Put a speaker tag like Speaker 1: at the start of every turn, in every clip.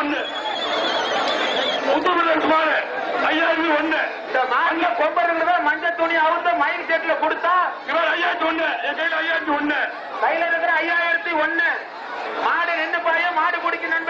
Speaker 1: ஒண்ணு. முப்பது லட்சமான ஐயாயிரத்தி ஒண்ணு.
Speaker 2: இந்த மாநில துணி அவுத்த மைண்ட் செட்ல கொடுத்தா?
Speaker 1: இவர் ஐயாயிரத்தி ஒண்ணு. என் ஐயாயிரத்தி ஒண்ணு.
Speaker 2: கையில இருக்கிற ஐயாயிரத்தி ஒண்ணு. மாடு நின்று பாய மாடு குடிக்க நண்பர்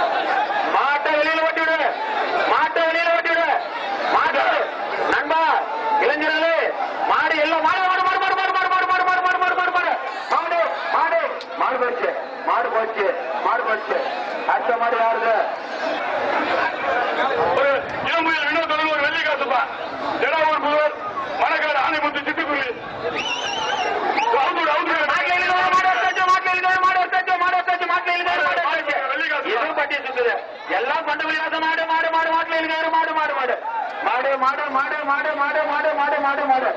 Speaker 2: போச்சு மாடு போச்சு அடுத்த மாடு யாருது
Speaker 1: இளம்புயில் வினோத் ஒரு வெள்ளிக்காசுப்பா ஜடாவூர் புதுவர் மணக்காடு ஆணைமுத்து சிட்டுக்குருவி
Speaker 2: எல்லாம் கொண்டு போய் மாடு மாடு மாடு மாட்டுல இருக்காரு மாடு மாடு மாடு மாடு மாடு மாடு மாடு மாடு மாடு மாடு மாடு மாடு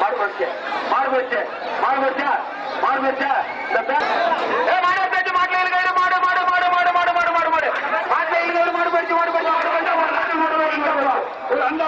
Speaker 2: மாடு போச்சு மாடு போச்சு மாடு போச்சா மாடு போச்சா இந்த
Speaker 1: அந்த